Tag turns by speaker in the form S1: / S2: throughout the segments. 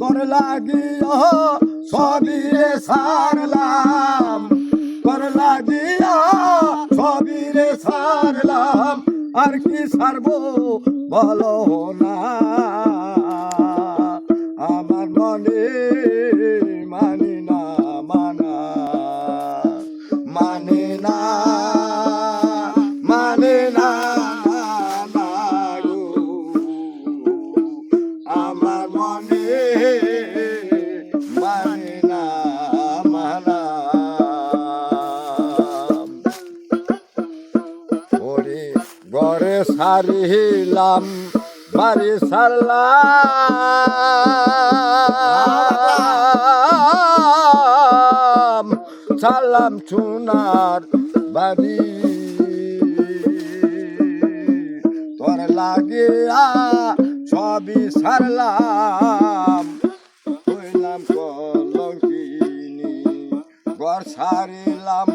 S1: তোর লাগিও সবই রে সারলাম। তোর লাগিও সবই রে সারলাম। আর কি সারবো বলো না। ঘরে সারিলাম বাড়ি সারলাম সালাম চুনার বাড়ি। তোর লাগিয়া সবই সারলাম হইলাম কলঙ্কিনী, ঘর সারিলাম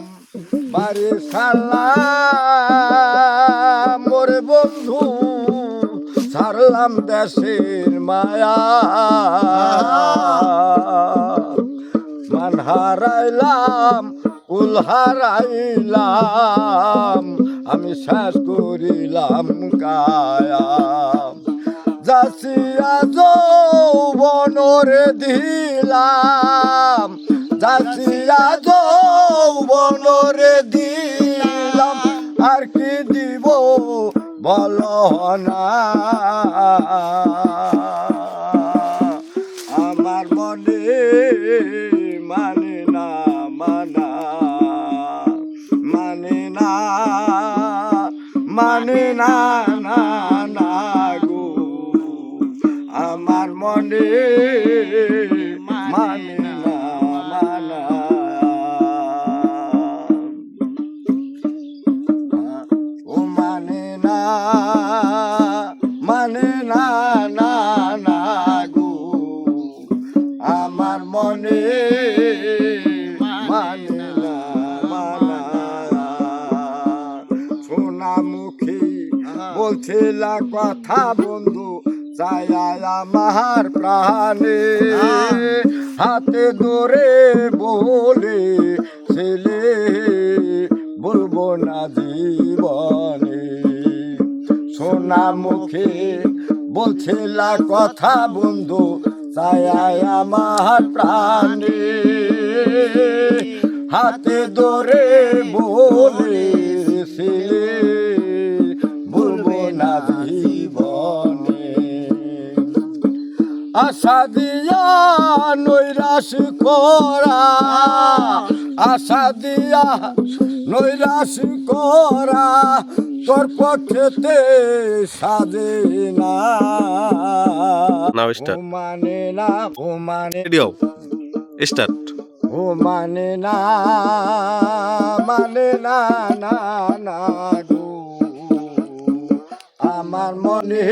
S1: বাড়ি সারলাম বন্ধু, সারলাম দেশের মায়া। মান হারাইলাম, কুল হারাইলাম, আমি শেষ করিলাম কায়া। যাচিয়া যৌবনরে দিলাম যাচিয়া যৌবনরে দিলাম, আর কি বল না। আমার মনে মানে না, মানা। মানে না মানে না না না গো। আমার মনে বলছিলা কথা বন্ধু চায়া আমার প্রাণে। হাতে ধরে বলে, ছেলে, বলব না জীবনে। সোনা মুখে বলছিলা কথা বন্ধু ছায়া আমার প্রাণে। হাতে ধরে বলে আশা দিয়া নৈরাশ করা। আশা দিয়া নৈরাশ করা তোর পক্ষেতে সাজে না. ও মানে না ও মানে
S2: স্টার্ট
S1: ও মানে না মানে না না না গো। আমার মনে